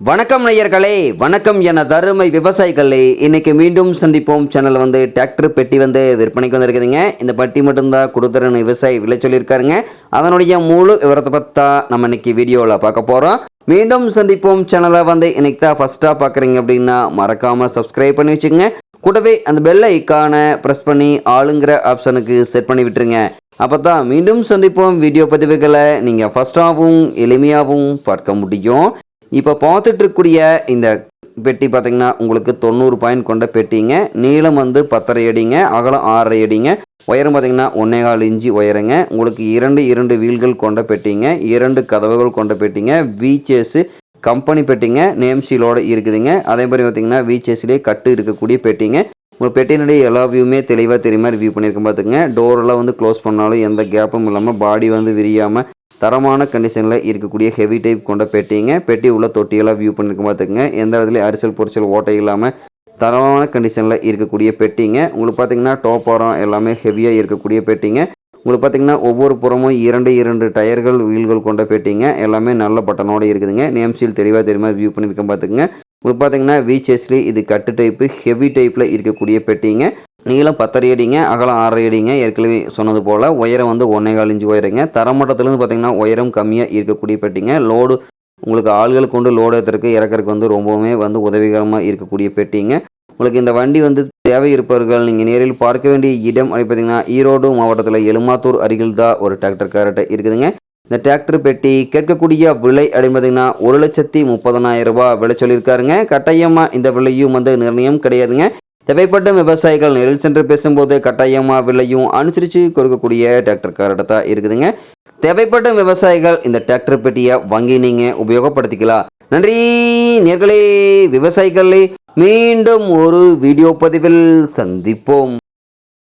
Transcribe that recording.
வணக்கம் நேயர்களே வணக்கம் என தருமை விவசாயிகளே. இன்றைக்கி மீண்டும் சந்திப்போம். சேனல் வந்து டிராக்டர் பெட்டி வந்து விற்பனைக்கு வந்திருக்குதுங்க. இந்த பட்டி மட்டும்தான் கொடுத்துறன்னு விவசாயி விலை சொல்லியிருக்காருங்க. அதனுடைய முழு விவரத்தை பற்றா நம்ம இன்னைக்கு வீடியோவில் பார்க்க போகிறோம் மீண்டும் சந்திப்போம். சேனலை வந்து இன்னைக்கு தான் ஃபஸ்ட்டாக பார்க்குறீங்க அப்படின்னா மறக்காமல் சப்ஸ்கிரைப் பண்ணி வச்சுக்கோங்க. கூடவே அந்த பெல் ஐக்கானை ப்ரெஸ் பண்ணி ஆளுங்கிற ஆப்ஷனுக்கு செட் பண்ணி விட்டுருங்க. அப்போ தான் மீண்டும் சந்திப்போம். வீடியோ பதிவுகளை நீங்கள் ஃபஸ்ட்டாகவும் எளிமையாகவும் பார்க்க முடியும். இப்போ பார்த்துட்ருக்கக்கூடிய இந்த பெட்டி பார்த்தீங்கன்னா உங்களுக்கு தொண்ணூறு பாயிண்ட் கொண்ட பெட்டிங்க. நீளம் வந்து பத்தரை அடிங்க அகலம் ஆறரை அடிங்க. உயரம் பார்த்தீங்கன்னா ஒன்னே கால் இன்ச்சு உயரங்க. உங்களுக்கு இரண்டு இரண்டு வீல்கள் கொண்ட பெட்டிங்க இரண்டு கதவுகள் கொண்ட பெட்டிங்க வீச்சேஸு கம்பெனி பெட்டிங்க நேம்சிலோட இருக்குதுங்க. அதே மாதிரி பார்த்திங்கன்னா வீச்சேஸ்லேயே கட்டு இருக்கக்கூடிய பெட்டிங்க. உங்கள் பெட்டினுடைய எல்லா வியூமே தெளிவாக தெரியுமா ரிவ்யூ வியூ பண்ணியிருக்கேன் பார்த்துங்க டோரெல்லாம் வந்து க்ளோஸ் பண்ணாலும் எந்த கேப்பும் இல்லாமல் பாடி வந்து விரியாமல் தரமான கண்டிஷனில் இருக்கக்கூடிய ஹெவி டைப் கொண்ட பெட்டிங்க. பெட்டி உள்ள தொட்டியெல்லாம் வியூ பண்ணியிருக்க பார்த்துங்க எந்த இடத்துலையும் அரிசல் பொரிசல் ஓட்டை இல்லாமல் தரமான கண்டிஷனில் இருக்கக்கூடிய பெட்டிங்க. உங்களுக்கு பார்த்தீங்கன்னா டோப்பாரம் எல்லாமே ஹெவியாக இருக்கக்கூடிய பெட்டிங்க. உங்களுக்கு பார்த்தீங்கன்னா ஒவ்வொரு புறமும் இரண்டு இரண்டு டயர்கள் வீல்கள் கொண்ட பெட்டிங்க. எல்லாமே நல்ல பட்டனோட இருக்குதுங்க. நேம் சீல் தெளிவாக தெரியுமா வியூ பண்ணியிருக்கேன் பார்த்துக்குங்க உங்களுக்கு பார்த்தீங்கன்னா விச்சேஸ்லி இது கட்டு டைப்பு ஹெவி டைப்பில் இருக்கக்கூடிய பெட்டிங்க. நீளம் பத்தரை அடிங்க அகலம் ஆறரை அடிங்க ஏற்கனவே சொன்னது போல் உயரம் வந்து ஒன்றே கால் இன்ச்சு உயரங்க. தரமட்டத்துலேருந்து பார்த்தீங்கன்னா உயரம் கம்மியாக இருக்கக்கூடிய பெட்டிங்க. லோடு உங்களுக்கு ஆள்கள் கொண்டு லோடு ஏற்றுறதுக்கு இறக்கறதுக்கு வந்து ரொம்பவுமே வந்து உதவிகரமாக இருக்கக்கூடிய பெட்டிங்க. உங்களுக்கு இந்த வண்டி வந்து தேவை இருப்பவர்கள் நீங்கள் நேரில் பார்க்க வேண்டிய இடம் அப்படி பார்த்தீங்கன்னா ஈரோடு மாவட்டத்தில் எலுமாத்தூர் அருகில் தான் ஒரு டிராக்டர் கார்ட்ட இருக்குதுங்க. இந்த டிராக்டர் பெட்டி கேட்கக்கூடிய விலை அப்படின்னு பார்த்தீங்கன்னா ஒரு லட்சத்தி முப்பதனாயிரம் ரூபாய் விலை சொல்லியிருக்காருங்க. கட்டாயமாக இந்த விலையும் வந்து நிர்ணயம் கிடையாதுங்க. தேவைப்பட்ட விவசாயிகள் நேரில் சென்று பேசும்போது கட்டாயமாக விலையும் அனுசரித்து கொடுக்கக்கூடிய டிராக்டர் கார்ட்ட தான் இருக்குதுங்க. தேவைப்பட்ட விவசாயிகள் இந்த டிராக்டர் பெட்டியை வாங்கி நீங்கள் உபயோகப்படுத்திக்கலாம். நன்றி. நேர்களே விவசாயிகளே மீண்டும் ஒரு வீடியோ பதிவில் சந்திப்போம்.